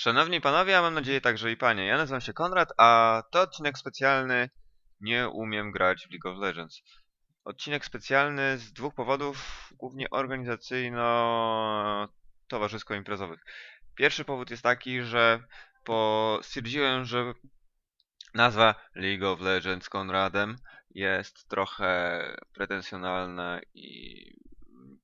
Szanowni panowie, a mam nadzieję także i panie. Ja nazywam się Konrad, a to odcinek specjalny Nie umiem grać w League of Legends. Odcinek specjalny z dwóch powodów, głównie organizacyjno-towarzysko-imprezowych. Pierwszy powód jest taki, że po... stwierdziłem, że nazwa League of Legends Konradem jest trochę pretensjonalna i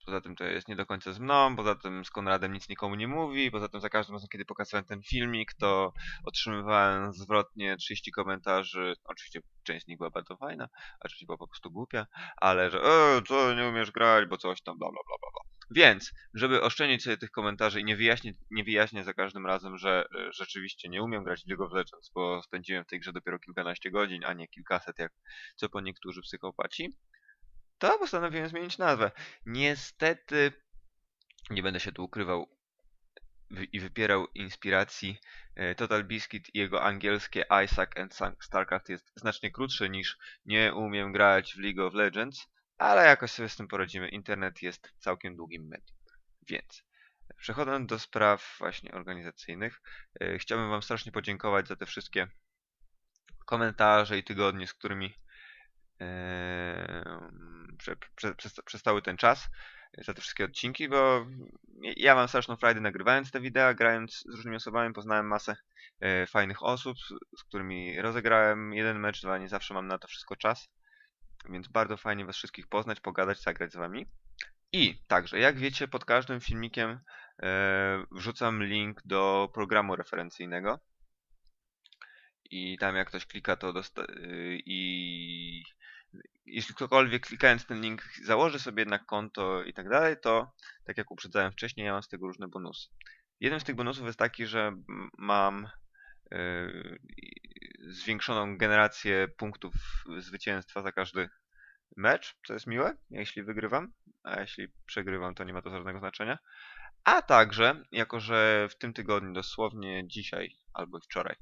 Poza tym to jest nie do końca z mną, poza tym z Konradem nic nikomu nie mówi, poza tym za każdym razem, kiedy pokazywałem ten filmik, to otrzymywałem zwrotnie 30 komentarzy. Oczywiście część z nich była bardzo fajna, a część była po prostu głupia, ale że e, co, nie umiesz grać, bo coś tam, bla bla bla bla. Więc, żeby oszczędzić sobie tych komentarzy i nie wyjaśnić, nie wyjaśnię za każdym razem, że e, rzeczywiście nie umiem grać League of Legends, bo spędziłem w tej grze dopiero kilkanaście godzin, a nie kilkaset, jak co po niektórzy psychopaci, to postanowiłem zmienić nazwę. Niestety nie będę się tu ukrywał i wypierał inspiracji. E, Total Biscuit i jego angielskie Isaac and StarCraft jest znacznie krótsze niż nie umiem grać w League of Legends, ale jakoś sobie z tym poradzimy. Internet jest całkiem długim medium. Więc przechodząc do spraw właśnie organizacyjnych, e, chciałbym Wam strasznie podziękować za te wszystkie komentarze i tygodnie, z którymi prze, prze, przez, cały ten czas, za te wszystkie odcinki, bo ja mam straszną frajdę nagrywając te wideo, grając z różnymi osobami, poznałem masę e, fajnych osób, z, którymi rozegrałem jeden mecz, dwa, nie zawsze mam na to wszystko czas, więc bardzo fajnie was wszystkich poznać, pogadać, zagrać z wami. I także, jak wiecie, pod każdym filmikiem e, wrzucam link do programu referencyjnego, i tam jak ktoś klika to y, i jeśli ktokolwiek klikając ten link założy sobie jednak konto i tak dalej, to tak jak uprzedzałem wcześniej, ja mam z tego różne bonusy. Jeden z tych bonusów jest taki, że mam yy, zwiększoną generację punktów zwycięstwa za każdy mecz, co jest miłe, jeśli wygrywam, a jeśli przegrywam, to nie ma to żadnego znaczenia. A także, jako że w tym tygodniu, dosłownie dzisiaj albo wczoraj,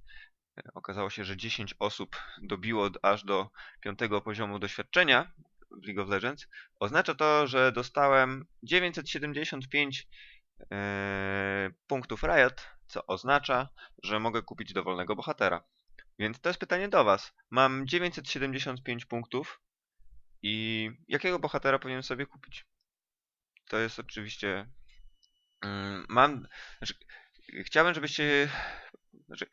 Okazało się, że 10 osób dobiło aż do piątego poziomu doświadczenia w League of Legends. Oznacza to, że dostałem 975 e, punktów Riot, co oznacza, że mogę kupić dowolnego bohatera. Więc to jest pytanie do Was. Mam 975 punktów i jakiego bohatera powinienem sobie kupić? To jest oczywiście... Mm, mam... Znaczy, chciałbym, żebyście... Znaczy,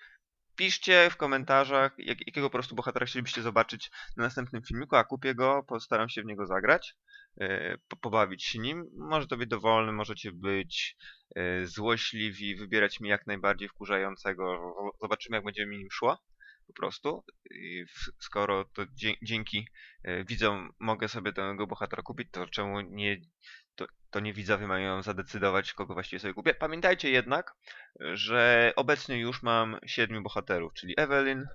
piszcie w komentarzach, jak, jakiego po prostu bohatera chcielibyście zobaczyć na następnym filmiku, a kupię go, postaram się w niego zagrać, yy, pobawić się nim. Może to być dowolny, możecie być yy, złośliwi, wybierać mi jak najbardziej wkurzającego. Zobaczymy, jak będzie mi nim szło. Po prostu. I skoro to dzięki yy, widzom mogę sobie tego bohatera kupić, to czemu nie to, to nie widzowie mają zadecydować, kogo właściwie sobie kupię. Pamiętajcie jednak, że obecnie już mam siedmiu bohaterów, czyli Evelyn,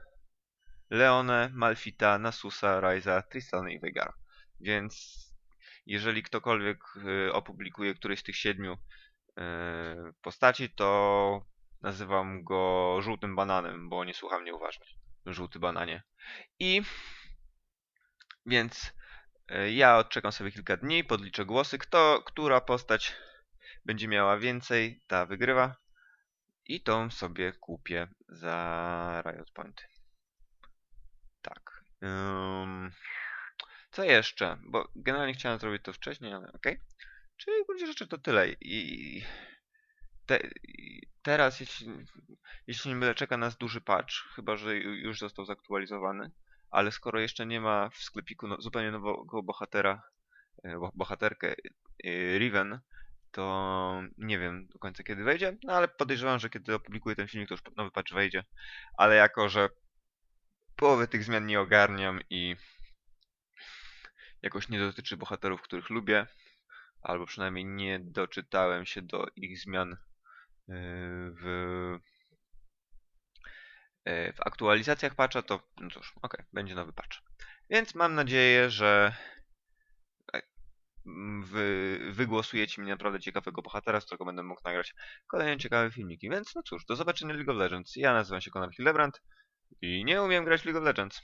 Leone, Malfita, Nasusa, Ryza, Tristana i Vegara. Więc jeżeli ktokolwiek y, opublikuje któryś z tych siedmiu y, postaci, to nazywam go żółtym bananem, bo nie słucha mnie uważnie. Żółty bananie. I więc ja odczekam sobie kilka dni, podliczę głosy. Kto, która postać będzie miała więcej, ta wygrywa. I tą sobie kupię za Riot Point. Tak. Um, co jeszcze? Bo generalnie chciałem zrobić to wcześniej, ale ok. Czyli w gruncie rzeczy to tyle. I te, teraz, jeśli, jeśli nie mylę, czeka nas duży patch, chyba że już został zaktualizowany ale skoro jeszcze nie ma w sklepiku no, zupełnie nowego bohatera, e, bohaterkę e, Riven, to nie wiem do końca kiedy wejdzie, no ale podejrzewam, że kiedy opublikuję ten filmik, to już nowy patch wejdzie, ale jako, że połowy tych zmian nie ogarniam i jakoś nie dotyczy bohaterów, których lubię, albo przynajmniej nie doczytałem się do ich zmian e, w w aktualizacjach patcha, to no cóż, ok, będzie nowy patch. Więc mam nadzieję, że e, wy, wygłosujecie mi naprawdę ciekawego bohatera, z którego będę mógł nagrać kolejne ciekawe filmiki. Więc no cóż, do zobaczenia League of Legends. Ja nazywam się Conor Hillebrand i nie umiem grać League of Legends.